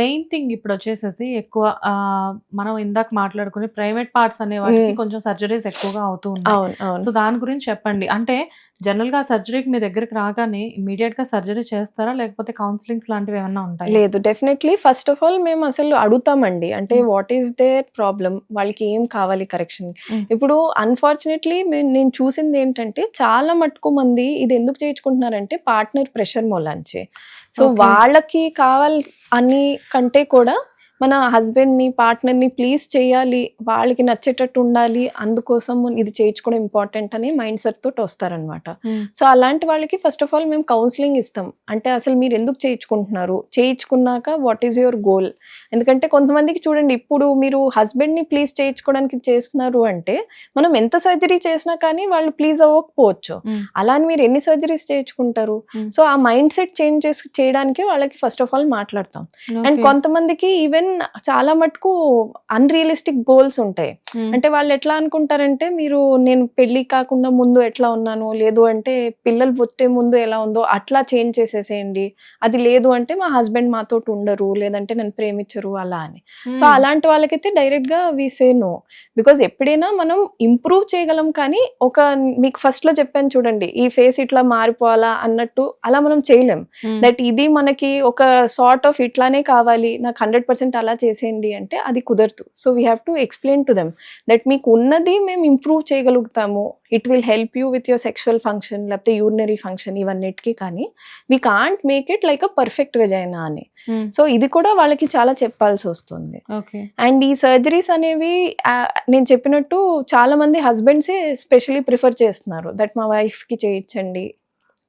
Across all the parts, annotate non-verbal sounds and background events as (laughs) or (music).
Main thing ఇప్పుడు వచ్చేసేసి ఎక్కువ మనం ఇందాక మాట్లాడుకుని ప్రైవేట్ పార్ట్స్ అనే వాటికి. కొంచెం సర్జరీస్ ఎక్కువగా అవుతూ ఉన్నాయి. సో దాని గురించి చెప్పండి. అంటే జనరల్గా సర్జరీకి మీ దగ్గరికి రాగానే ఇమీడియట్గా సర్జరీ చేస్తారా? లేకపోతే కౌన్సిలింగ్స్ లాంటివి ఏమన్నా ఉంటాయి? లేదు డెఫినెట్లీ ఫస్ట్ ఆఫ్ ఆల్ మేము అసలు అడుగుతామండి. అంటే. వాట్ ఈస్ దేర్ ప్రాబ్లం వాళ్ళకి ఏం కావాలి కరెక్షన్. ఇప్పుడు అన్ఫార్చునేట్లీ నేను చూసింది ఏంటంటే చాలా మటుకు మంది ఇది ఎందుకు చేయించుకుంటున్నారంటే పార్ట్నర్ ప్రెషర్ మూలాంచి. సో. వాళ్ళకి కావాలి అని కంటే కూడా మన హస్బెండ్ని పార్ట్నర్ని ప్లీజ్ చేయాలి వాళ్ళకి నచ్చేటట్టు ఉండాలి అందుకోసం ఇది చేయించుకోవడం ఇంపార్టెంట్ అని మైండ్ సెట్ తోటి వస్తారనమాట. సో అలాంటి వాళ్ళకి ఫస్ట్ ఆఫ్ ఆల్ మేము కౌన్సిలింగ్ ఇస్తాం అంటే అసలు మీరు ఎందుకు చేయించుకుంటున్నారు చేయించుకున్నాక వాట్ ఈస్ యువర్ గోల్ ఎందుకంటే కొంతమందికి చూడండి ఇప్పుడు మీరు హస్బెండ్ని ప్లీజ్ చేయించుకోవడానికి చేస్తున్నారు అంటే మనం ఎంత సర్జరీ చేసినా కానీ వాళ్ళు ప్లీజ్ అవ్వకపోవచ్చు మ్మ్. అలా అని మీరు ఎన్ని సర్జరీస్ చేయించుకుంటారు Hmm. సో ఆ మైండ్ సెట్ చేంజ్ చేసి చేయడానికి వాళ్ళకి ఫస్ట్ ఆఫ్ ఆల్ మాట్లాడతాం అండ్. కొంతమందికి ఈవెన్ చాలా మటుకు అన్రియలిస్టిక్ గోల్స్ ఉంటాయి మ్మ్. అంటే వాళ్ళు ఎట్లా అనుకుంటారంటే మీరు నేను పెళ్ళి కాకుండా ముందు ఎట్లా ఉన్నాను లేదు అంటే పిల్లలు పుట్టే ముందు ఎలా ఉందో అట్లా చేంజ్ చేసేసేయండి అది లేదు అంటే మా హస్బెండ్ మాతో ఉండరు లేదంటే నన్ను ప్రేమించరు అలా అని సో మ్మ్. అలాంటి వాళ్ళకైతే డైరెక్ట్గా వి సే నో బికాజ్ ఎప్పుడైనా మనం ఇంప్రూవ్ చేయగలం కానీ ఒక మీకు ఫస్ట్లో చెప్పాను చూడండి ఈ ఫేస్ ఇట్లా మారిపోవాలా అన్నట్టు అలా మనం చేయలేం. దట్ ఇది మనకి ఒక సార్ట్ ఆఫ్ ఇట్లానే కావాలి నాకు హండ్రెడ్ పర్సెంట్ అలా చేసేయండి అంటే అది కుదరదు. So we have to explain to them that మీకు ఉన్నది మేము ఇంప్రూవ్ చేయగలుగుతాము. It will help you with your sexual function లేకపోతే యూరినరీ ఫంక్షన్ ఇవన్నిటికీ కానీ we can't make it like a perfect vagina అని. సో ఇది కూడా వాళ్ళకి చాలా చెప్పాల్సి వస్తుంది. అండ్ ఈ సర్జరీస్ అనేవి నేను చెప్పినట్టు చాలా మంది హస్బెండ్సే స్పెషలీ ప్రిఫర్ చేస్తున్నారు. దట్ మా వైఫ్కి చేయించండి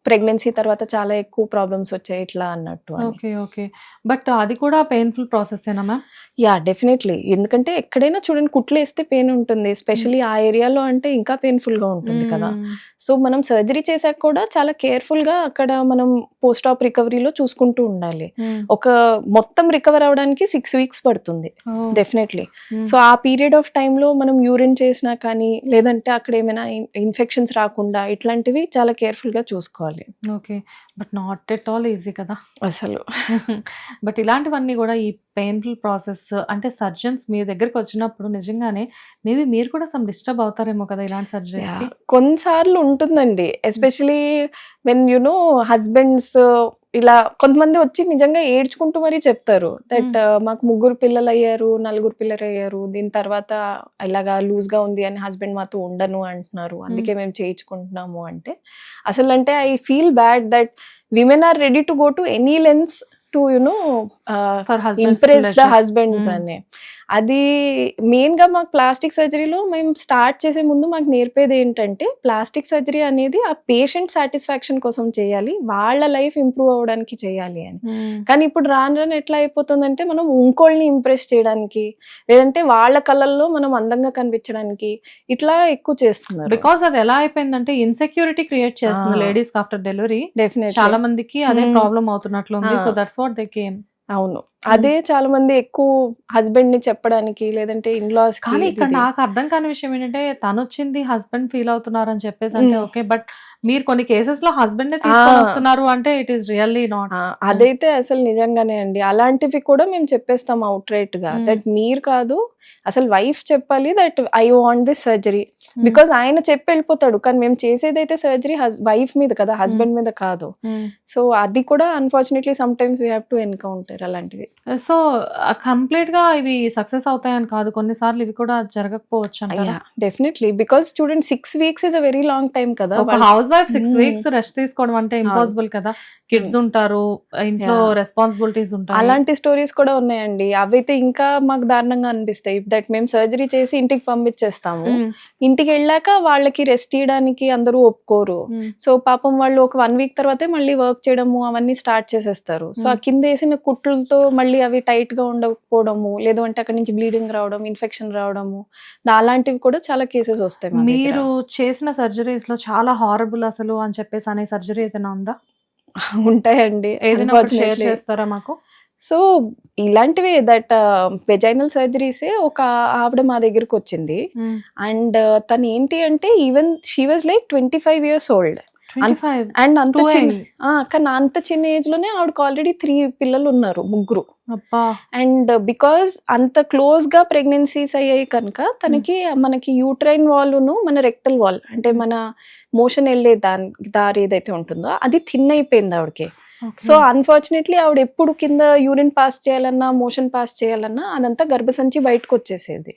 ప్రెగ్నెన్సీ తర్వాత చాలా ఎక్కువ ప్రాబ్లమ్స్ వచ్చాయి ఇట్లా అన్నట్టు ఓకే ఓకే. బట్ అది కూడా పెయిన్ఫుల్ ప్రాసెస్ ఏనా మ్యామ్? యా డెఫినెట్లీ ఎందుకంటే ఎక్కడైనా చూడండి కుట్లు వేస్తే పెయిన్ ఉంటుంది స్పెషలీ ఆ ఏరియాలో అంటే ఇంకా పెయిన్ఫుల్గా ఉంటుంది కదా. సో మనం సర్జరీ చేశాక కూడా చాలా కేర్ఫుల్గా అక్కడ మనం పోస్ట్ ఆప్ రికవరీలో చూసుకుంటూ ఉండాలి. మ్మ్. ఒక మొత్తం రికవర్ అవడానికి సిక్స్ వీక్స్ పడుతుంది. Definitely hmm. సో ఆ పీరియడ్ ఆఫ్ టైంలో మనం యూరిన్ చేసినా కానీ లేదంటే అక్కడ ఏమైనా ఇన్ఫెక్షన్స్ రాకుండా ఇట్లాంటివి చాలా కేర్ఫుల్గా చూసుకోవాలి. Okay but not at all easy కదా. అసలు. (laughs) బట్ ఇలాంటివన్నీ కూడా ఈ పెయిన్ఫుల్ ప్రాసెస్ అంటే సర్జన్స్ మీ దగ్గరికి వచ్చినప్పుడు నిజంగానే మేబీ మీరు కూడా సమ్ డిస్టర్బ్ అవుతారేమో కదా ఇలాంటి సర్జరీస్కి? కొన్నిసార్లు ఉంటుందండి. Especially when you know husbands ఇలా కొంతమంది వచ్చి నిజంగా ఏడ్చుకుంటూ మరీ చెప్తారు దట్ మాకు ముగ్గురు పిల్లలు అయ్యారు నలుగురు పిల్లలు అయ్యారు దీని తర్వాత ఇలాగా లూజ్గా ఉంది అని హస్బెండ్ మాతో ఉండను అంటున్నారు. అందుకే మేము చేయించుకుంటున్నాము అంటే. అసలు అంటే I feel bad that women are ready to go to any lens to you know impress the husband mm. అది మెయిన్గా మాకు ప్లాస్టిక్ సర్జరీలో మేము స్టార్ట్ చేసే ముందు మాకు నేర్పేది ఏంటంటే ప్లాస్టిక్ సర్జరీ అనేది ఆ పేషెంట్ సాటిస్ఫాక్షన్ కోసం చేయాలి వాళ్ళ లైఫ్ ఇంప్రూవ్ అవ్వడానికి చేయాలి అని. కానీ ఇప్పుడు రాను రాను ఎట్లా అయిపోతుందంటే మనం ఇంకోళ్ళని ఇంప్రెస్ చేయడానికి లేదంటే వాళ్ళ కళ్ళల్లో మనం అందంగా కనిపించడానికి ఇట్లా ఎక్కువ చేస్తున్నారు. బికాస్ అది ఎలా అయిపోయిందంటే ఇన్సెక్యూరిటీ క్రియేట్ చేస్తుంది. లేడీస్ ఆఫ్టర్ డెలివరీ డెఫినెట్ చాలా మందికి అదే Hmm. ప్రాబ్లం అవుతున్నట్లు ఉంది. So that's what they came అవును. అదే చాలా మంది ఎక్కువ హస్బెండ్ని చెప్పడానికి లేదంటే ఇన్లాస్ కానీ ఇక్కడ నాకు అర్థం కాని విషయం ఏంటంటే తను వచ్చింది హస్బెండ్ ఫీల్ అవుతున్నారు అని చెప్పేసి అంటే. ఓకే బట్ మీరు కొన్ని కేసెస్లో హస్బెండ్. వస్తున్నారు అంటే ఇట్ ఈస్ రియల్లీ నాట్ అదైతే అసలు నిజంగానే అండి. అలాంటివి కూడా మేము చెప్పేస్తాం అవుట్ రైట్గా. దట్ మీరు కాదు అసలు వైఫ్ చెప్పాలి that I want this surgery because ఆయన చెప్పి వెళ్ళిపోతాడు. కానీ మేము చేసేదైతే సర్జరీ వైఫ్ మీద కదా హస్బెండ్ మీద కాదు. సో అది కూడా unfortunately sometimes we have to encounter అలాంటివి. సో కంప్లీట్గా ఇవి సక్సెస్ అవుతాయని కాదు. కొన్నిసార్లు ఇవి కూడా జరగకపోవచ్చు definitely. Because student six weeks is a very long time కదా ఒక house wife six. Weeks rest తీసుకోవడం అంటే ఇంపాసిబుల్ కదా. కిడ్స్ ఉంటారు ఇంట్లో. రెస్పాన్సిబిలిటీస్ ఉంటాయి. అలాంటి స్టోరీస్ కూడా ఉన్నాయండి. అవైతే ఇంకా మాకు దారుణంగా అనిపిస్తాయి. దట్ మేము సర్జరీ చేసి ఇంటికి పంపించేస్తాము. ఇంటికి వెళ్ళాక వాళ్ళకి రెస్ట్ ఇవ్వడానికి అందరూ ఒప్పుకోరు. సో పాపం వాళ్ళు ఒక వన్ వీక్ తర్వాతే మళ్ళీ వర్క్ చేయడము అవన్నీ స్టార్ట్ చేసేస్తారు. సో ఆ. కింద వేసిన కుట్లతో మళ్ళీ అవి టైట్గా ఉండకపోవడము లేదు అంటే అక్కడ నుంచి బ్లీడింగ్ రావడం ఇన్ఫెక్షన్ రావడము అలాంటివి కూడా చాలా కేసెస్ వస్తాయి. మీరు చేసిన సర్జరీస్లో చాలా హారబుల్ అసలు అని చెప్పేసి అనే సర్జరీ ఏదైనా ఉందా? ఉంటాయండి ఏదైనా షేర్. చేస్తారా మాకు? సో ఇలాంటివే దట్ వెజైనల్ సర్జరీసే ఒక ఆవిడ మా దగ్గరకు వచ్చింది. అండ్ తను ఏంటి అంటే even she was like twenty five years old and అంత చిన్న కానీ అంత చిన్న ఏజ్లోనే ఆవిడకి ఆల్రెడీ త్రీ పిల్లలు ఉన్నారు ముగ్గురు. అండ్ బికాజ్ అంత క్లోజ్గా ప్రెగ్నెన్సీస్ అయ్యాయి కనుక తనకి మనకి యూట్రైన్ వాల్ను మన రెక్టల్ వాల్ అంటే మన మోషన్ వెళ్ళే దాని దారి ఏదైతే ఉంటుందో అది థిన్ అయిపోయింది ఆవిడకి. సో అన్ఫార్చునేట్లీ ఆవిడ ఎప్పుడు కింద యూరిన్ పాస్ చేయాలన్నా మోషన్ పాస్ చేయాలన్నా అదంతా గర్భసంచి బయటకు వచ్చేసేది.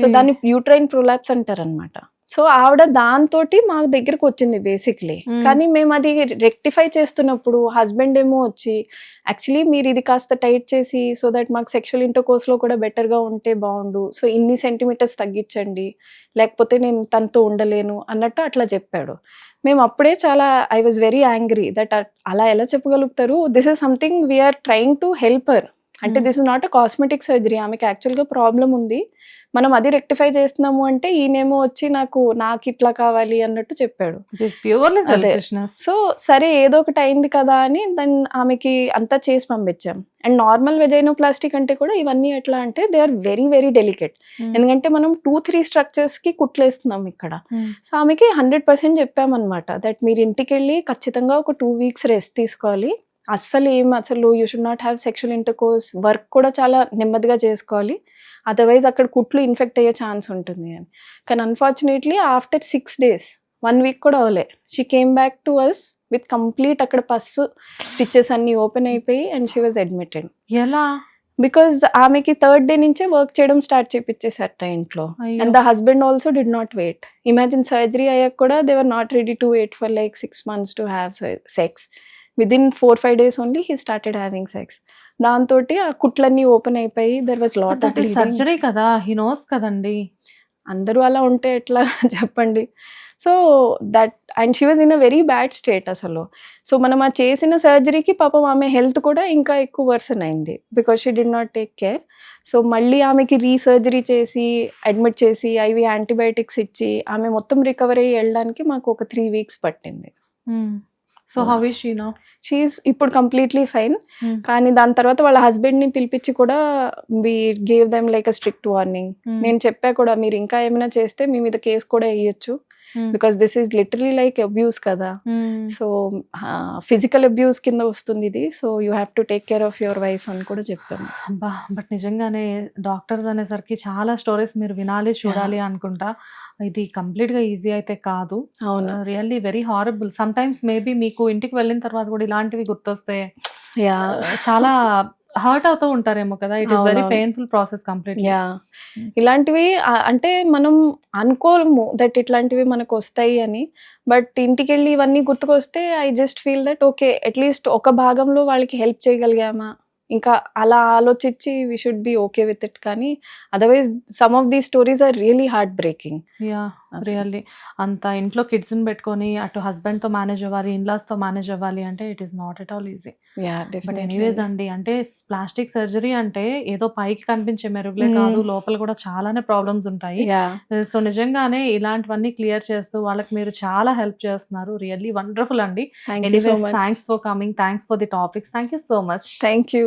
సో దాన్ని యూట్రైన్ ప్రొలాప్స్ అంటారు అనమాట సో ఆవిడ దాంతో మా దగ్గరకు వచ్చింది బేసిక్లీ Mm. కానీ మేము అది రెక్టిఫై చేస్తున్నప్పుడు హస్బెండ్ ఏమో వచ్చి యాక్చువల్లీ మీరు ఇది కాస్త టైట్ చేసి సో దట్ మాకు సెక్షువల్ ఇంటర్కోర్స్లో కూడా బెటర్గా ఉంటే బాగుండు. సో ఇన్ని సెంటీమీటర్స్ తగ్గించండి. లేకపోతే నేను తనతో ఉండలేను అన్నట్టు అట్లా చెప్పాడు. మేము అప్పుడే చాలా I was very angry that అలా ఎలా చెప్పగలుగుతారు? This is something we're trying to help her అంటే. This is not a cosmetic surgery ఆమెకి యాక్చువల్గా ప్రాబ్లం ఉంది మనం అది రెక్టిఫై చేస్తున్నాము అంటే ఈయనేమో వచ్చి నాకు నాకు ఇట్లా కావాలి అన్నట్టు చెప్పాడు. సో సరే ఏదో ఒకటి అయింది కదా అని దాన్ని ఆమెకి అంతా చేసి పంపించాం అండ్ నార్మల్ వెజైనోప్లాస్టిక్ అంటే కూడా ఇవన్నీ ఎట్లా అంటే they are very very delicate. ఎందుకంటే మనం టూ త్రీ స్ట్రక్చర్స్కి కుట్లేస్తున్నాం ఇక్కడ. సో ఆమెకి హండ్రెడ్ పర్సెంట్ చెప్పామన్నమాట దట్ మీరు ఇంటికి వెళ్ళి ఖచ్చితంగా ఒక టూ వీక్స్ రెస్ట్ తీసుకోవాలి అస్సలు ఏం అసలు you should not have sexual intercourse work కూడా చాలా నెమ్మదిగా చేసుకోవాలి. అదర్వైజ్ అక్కడ కుట్లు ఇన్ఫెక్ట్ అయ్యే ఛాన్స్ ఉంటుంది అని. కానీ unfortunately after six days one week కూడా అవలే she came back to us with complete అక్కడ పస్సు స్టిచెస్ అన్ని ఓపెన్ అయిపోయి అండ్ షీ వాజ్ అడ్మిటెడ్ ఎలా? బికాజ్ ఆమెకి థర్డ్ డే నుంచే వర్క్ చేయడం స్టార్ట్ చేపించేసారట ఇంట్లో. And the husband also did not wait imagine surgery అయ్యాక కూడా they were not ready to wait for like six months to have sex within four five days only he started having sex దాంతో ఆ కుట్లన్నీ open అయిపోయి there was lot of surgery కదా he knows కదండి. అందరూ అలా ఉంటే ఎట్లా (laughs) చెప్పండి. So that and she was in a very bad state అసలు. సో మనం ఆ చేసిన సర్జరీకి పాపం ఆమె హెల్త్ కూడా ఇంకా ఎక్కువ వర్సన్ అయింది. Because she did not take care so మళ్ళీ ఆమెకి రీసర్జరీ చేసి అడ్మిట్ చేసి ఐవి యాంటీబయాటిక్స్ ఇచ్చి ఆమె మొత్తం రికవర్ అయ్యి వెళ్ళడానికి మాకు ఒక త్రీ వీక్స్ పట్టింది. So how is she now? She ఇప్పుడు కంప్లీట్లీ ఫైన్ Hmm. కానీ దాని తర్వాత వాళ్ళ husband ని పిలిపించి కూడా we gave them like a strict warning నేను చెప్పా కూడా మీరు ఇంకా ఏమైనా చేస్తే మీ మీద కేసు కూడా వేయచ్చు. Because this is literally like abuse కదా సో ఫిజికల్ అబ్యూస్ కింద వస్తుంది ఇది. So you have to take care of your wife అని కూడా చెప్పాను అబ్బా బట్ నిజంగానే డాక్టర్స్ అనేసరికి చాలా స్టోరీస్ మీరు వినాలి చూడాలి అనుకుంటా. ఇది కంప్లీట్గా ఈజీ అయితే కాదు. అవును. Really very horrible sometimes maybe మీకు ఇంటికి వెళ్ళిన తర్వాత కూడా ఇలాంటివి గుర్తొస్తే యా చాలా హర్ట్ అవుతూ ఉంటారేమో కదా. It is very. Painful process complete yeah ఇలాంటివి అంటే మనం అనుకోము దట్ ఇట్లాంటివి మనకు వస్తాయి అని. బట్ ఇంటికి వెళ్ళి ఇవన్నీ గుర్తుకొస్తే I just feel that okay at least ఒక భాగంలో వాళ్ళకి హెల్ప్ చేయగలిగామా? ఇంకా అలా ఆలోచించి we should be okay with it కానీ otherwise some of the stories are really heartbreaking yeah really అంత ఇంట్లో kids ని పెట్టుకొని అటు husband తో మేనేజ్ అవ్వాలి in-laws తో మేనేజ్ అవ్వాలి అంటే it is not at all easy but anyways అండి అంటే ప్లాస్టిక్ సర్జరీ అంటే ఏదో పైకి కనిపించే మెరుగులే Hmm. కాదు లోపల కూడా చాలానే ప్రాబ్లమ్స్ ఉంటాయి. సో నిజంగానే ఇలాంటివన్నీ క్లియర్ చేస్తూ వాళ్ళకి మీరు చాలా హెల్ప్ చేస్తున్నారు. రియల్లీ వండర్ఫుల్ అండి. Anyways thanks for coming thanks for the topics thank you so much thank you